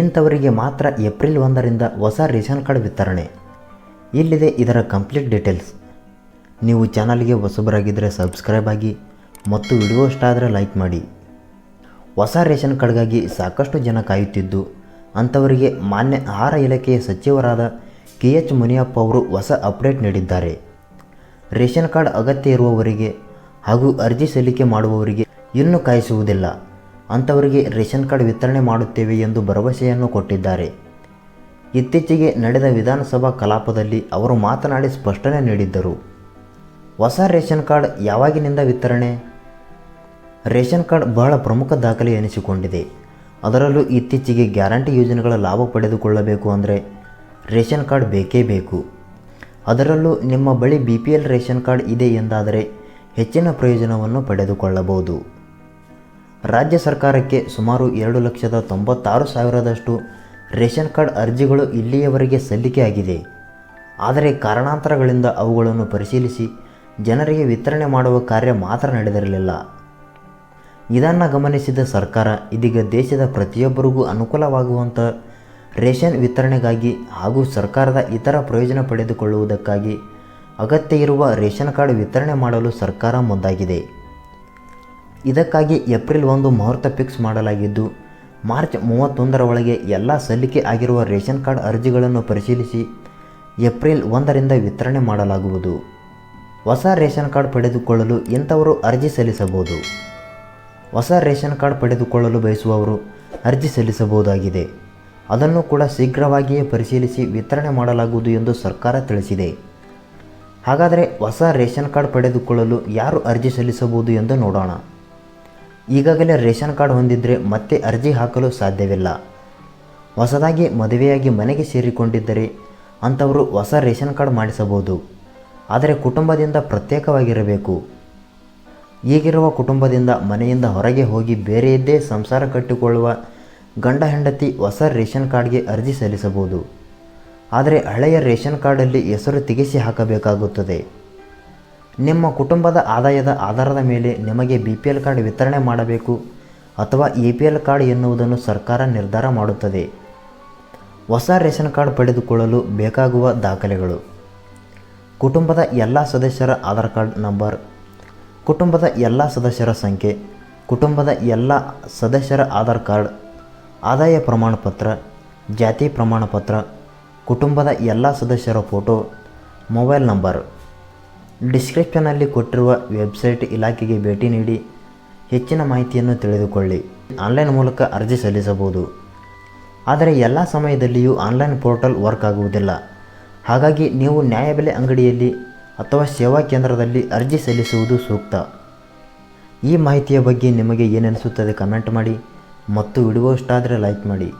ಇಂಥವರಿಗೆ ಮಾತ್ರ ಏಪ್ರಿಲ್ ಒಂದರಿಂದ ಹೊಸ ರೇಷನ್ ಕಾರ್ಡ್ ವಿತರಣೆ. ಇಲ್ಲಿದೆ ಇದರ ಕಂಪ್ಲೀಟ್ ಡೀಟೇಲ್ಸ್. ನೀವು ಚಾನಲ್ಗೆ ಹೊಸಬರಾಗಿದ್ದರೆ ಸಬ್ಸ್ಕ್ರೈಬ್ ಆಗಿ ಮತ್ತು ವಿಡಿಯೋ ಇಷ್ಟ ಆದರೆ ಲೈಕ್ ಮಾಡಿ. ಹೊಸ ರೇಷನ್ ಕಾರ್ಡ್ಗಾಗಿ ಸಾಕಷ್ಟು ಜನ ಕಾಯುತ್ತಿದ್ದು, ಅಂಥವರಿಗೆ ಮಾನ್ಯ ಆಹಾರ ಇಲಾಖೆಯ ಸಚಿವರಾದ ಕೆ ಎಚ್ ಮುನಿಯಪ್ಪ ಅವರು ಹೊಸ ಅಪ್ಡೇಟ್ ನೀಡಿದ್ದಾರೆ. ರೇಷನ್ ಕಾರ್ಡ್ ಅಗತ್ಯ ಇರುವವರಿಗೆ ಹಾಗೂ ಅರ್ಜಿ ಸಲ್ಲಿಕೆ ಮಾಡುವವರಿಗೆ ಇನ್ನೂ ಕಾಯಿಸುವುದಿಲ್ಲ. ಅಂಥವರಿಗೆ ರೇಷನ್ ಕಾರ್ಡ್ ವಿತರಣೆ ಮಾಡುತ್ತೇವೆ ಎಂದು ಭರವಸೆಯನ್ನು ಕೊಟ್ಟಿದ್ದಾರೆ. ಇತ್ತೀಚೆಗೆ ನಡೆದ ವಿಧಾನಸಭಾ ಕಲಾಪದಲ್ಲಿ ಅವರು ಮಾತನಾಡಿ ಸ್ಪಷ್ಟನೆ ನೀಡಿದ್ದರು. ಹೊಸ ರೇಷನ್ ಕಾರ್ಡ್ ಯಾವಾಗಿನಿಂದ ವಿತರಣೆ? ರೇಷನ್ ಕಾರ್ಡ್ ಬಹಳ ಪ್ರಮುಖ ದಾಖಲೆ ಎನಿಸಿಕೊಂಡಿದೆ. ಅದರಲ್ಲೂ ಇತ್ತೀಚೆಗೆ ಗ್ಯಾರಂಟಿ ಯೋಜನೆಗಳ ಲಾಭ ಪಡೆದುಕೊಳ್ಳಬೇಕು ಅಂದರೆ ರೇಷನ್ ಕಾರ್ಡ್ ಬೇಕೇ ಬೇಕು. ಅದರಲ್ಲೂ ನಿಮ್ಮ ಬಳಿ B P L ration card ಇದೆ ಎಂದಾದರೆ ಹೆಚ್ಚಿನ ಪ್ರಯೋಜನವನ್ನು ಪಡೆದುಕೊಳ್ಳಬಹುದು. ರಾಜ್ಯ ಸರ್ಕಾರಕ್ಕೆ ಸುಮಾರು ಎರಡು ಲಕ್ಷದ ತೊಂಬತ್ತಾರು ಸಾವಿರದಷ್ಟು ರೇಷನ್ ಕಾರ್ಡ್ ಅರ್ಜಿಗಳು ಇಲ್ಲಿಯವರೆಗೆ ಸಲ್ಲಿಕೆಯಾಗಿದೆ ಆದರೆ ಕಾರಣಾಂತರಗಳಿಂದ ಅವುಗಳನ್ನು ಪರಿಶೀಲಿಸಿ ಜನರಿಗೆ ವಿತರಣೆ ಮಾಡುವ ಕಾರ್ಯ ಮಾತ್ರ ನಡೆದಿರಲಿಲ್ಲ. ಇದನ್ನು ಗಮನಿಸಿದ ಸರ್ಕಾರ, ಇದೀಗ ದೇಶದ ಪ್ರತಿಯೊಬ್ಬರಿಗೂ ಅನುಕೂಲವಾಗುವಂಥ ರೇಷನ್ ವಿತರಣೆಗಾಗಿ ಹಾಗೂ ಸರ್ಕಾರದ ಇತರ ಪ್ರಯೋಜನ ಪಡೆದುಕೊಳ್ಳುವುದಕ್ಕಾಗಿ ಅಗತ್ಯ ಇರುವ ರೇಷನ್ ಕಾರ್ಡ್ ವಿತರಣೆ ಮಾಡಲು ಸರ್ಕಾರ ಮುಂದಾಗಿದೆ. ಇದಕ್ಕಾಗಿ ಏಪ್ರಿಲ್ ಒಂದು ಮುಹೂರ್ತ ಫಿಕ್ಸ್ ಮಾಡಲಾಗಿದ್ದು, ಮಾರ್ಚ್ ಮೂವತ್ತೊಂದರ ಒಳಗೆ ಎಲ್ಲ ಸಲ್ಲಿಕೆ ಆಗಿರುವ ರೇಷನ್ ಕಾರ್ಡ್ ಅರ್ಜಿಗಳನ್ನು ಪರಿಶೀಲಿಸಿ ಏಪ್ರಿಲ್ ಒಂದರಿಂದ ವಿತರಣೆ ಮಾಡಲಾಗುವುದು. ಹೊಸ ರೇಷನ್ ಕಾರ್ಡ್ ಪಡೆದುಕೊಳ್ಳಲು ಇಂಥವರು ಅರ್ಜಿ ಸಲ್ಲಿಸಬಹುದು? ಹೊಸ ರೇಷನ್ ಕಾರ್ಡ್ ಪಡೆದುಕೊಳ್ಳಲು ಬಯಸುವವರು ಅರ್ಜಿ ಸಲ್ಲಿಸಬಹುದಾಗಿದೆ. ಅದನ್ನು ಕೂಡ ಶೀಘ್ರವಾಗಿಯೇ ಪರಿಶೀಲಿಸಿ ವಿತರಣೆ ಮಾಡಲಾಗುವುದು ಎಂದು ಸರ್ಕಾರ ತಿಳಿಸಿದೆ. ಹಾಗಾದರೆ ಹೊಸ ರೇಷನ್ ಕಾರ್ಡ್ ಪಡೆದುಕೊಳ್ಳಲು ಯಾರು ಅರ್ಜಿ ಸಲ್ಲಿಸಬಹುದು ಎಂದು ನೋಡೋಣ. ಈಗಾಗಲೇ ರೇಷನ್ ಕಾರ್ಡ್ ಹೊಂದಿದ್ದರೆ ಮತ್ತೆ ಅರ್ಜಿ ಹಾಕಲು ಸಾಧ್ಯವಿಲ್ಲ. ಹೊಸದಾಗಿ ಮದುವೆಯಾಗಿ ಮನೆಗೆ ಸೇರಿಕೊಂಡಿದ್ದರೆ ಅಂಥವರು ಹೊಸ ರೇಷನ್ ಕಾರ್ಡ್ ಮಾಡಿಸಬಹುದು. ಆದರೆ ಕುಟುಂಬದಿಂದ ಪ್ರತ್ಯೇಕವಾಗಿರಬೇಕು. ಈಗಿರುವ ಕುಟುಂಬದಿಂದ ಮನೆಯಿಂದ ಹೊರಗೆ ಹೋಗಿ ಬೇರೆಯದ್ದೇ ಸಂಸಾರ ಕಟ್ಟಿಕೊಳ್ಳುವ ಗಂಡ ಹೆಂಡತಿ ಹೊಸ ರೇಷನ್ ಕಾರ್ಡ್ಗೆ ಅರ್ಜಿ ಸಲ್ಲಿಸಬಹುದು. ಆದರೆ ಹಳೆಯ ರೇಷನ್ ಕಾರ್ಡಲ್ಲಿ ಹೆಸರು ತೆಗೆಸಿ ಹಾಕಬೇಕಾಗುತ್ತದೆ. ನಿಮ್ಮ ಕುಟುಂಬದ ಆದಾಯದ ಆಧಾರದ ಮೇಲೆ ನಿಮಗೆ ಬಿ ಪಿ ಎಲ್ ಕಾರ್ಡ್ ವಿತರಣೆ ಮಾಡಬೇಕು ಅಥವಾ ಎ ಪಿ ಎಲ್ ಕಾರ್ಡ್ ಎನ್ನುವುದನ್ನು ಸರ್ಕಾರ ನಿರ್ಧಾರ ಮಾಡುತ್ತದೆ. ಹೊಸ ರೇಷನ್ ಕಾರ್ಡ್ ಪಡೆದುಕೊಳ್ಳಲು ಬೇಕಾಗುವ ದಾಖಲೆಗಳು. ಕುಟುಂಬದ ಎಲ್ಲ ಸದಸ್ಯರ ಆಧಾರ್ ಕಾರ್ಡ್ ನಂಬರ್, ಕುಟುಂಬದ ಎಲ್ಲ ಸದಸ್ಯರ ಸಂಖ್ಯೆ, ಕುಟುಂಬದ ಎಲ್ಲ ಸದಸ್ಯರ ಆಧಾರ್ ಕಾರ್ಡ್, ಆದಾಯ ಪ್ರಮಾಣಪತ್ರ, ಜಾತಿ ಪ್ರಮಾಣಪತ್ರ, ಕುಟುಂಬದ ಎಲ್ಲ ಸದಸ್ಯರ ಫೋಟೋ, ಮೊಬೈಲ್ ನಂಬರ್. ಡಿಸ್ಕ್ರಿಪ್ಷನಲ್ಲಿ ಕೊಟ್ಟಿರುವ ವೆಬ್ಸೈಟ್ ಇಲಾಖೆಗೆ ಭೇಟಿ ನೀಡಿ ಹೆಚ್ಚಿನ ಮಾಹಿತಿಯನ್ನು ತಿಳಿದುಕೊಳ್ಳಿ. ಆನ್ಲೈನ್ ಮೂಲಕ ಅರ್ಜಿ ಸಲ್ಲಿಸಬಹುದು. ಆದರೆ ಎಲ್ಲ ಸಮಯದಲ್ಲಿಯೂ ಆನ್ಲೈನ್ ಪೋರ್ಟಲ್ ವರ್ಕ್ ಆಗುವುದಿಲ್ಲ. ಹಾಗಾಗಿ ನೀವು ನ್ಯಾಯಬೆಲೆ ಅಂಗಡಿಯಲ್ಲಿ ಅಥವಾ ಸೇವಾ ಕೇಂದ್ರದಲ್ಲಿ ಅರ್ಜಿ ಸಲ್ಲಿಸುವುದು ಸೂಕ್ತ. ಈ ಮಾಹಿತಿಯ ಬಗ್ಗೆ ನಿಮಗೆ ಏನನಿಸುತ್ತದೆ ಕಮೆಂಟ್ ಮಾಡಿ ಮತ್ತು ವಿಡಿಯೋ ಇಷ್ಟ ಆದರೆ ಲೈಕ್ ಮಾಡಿ.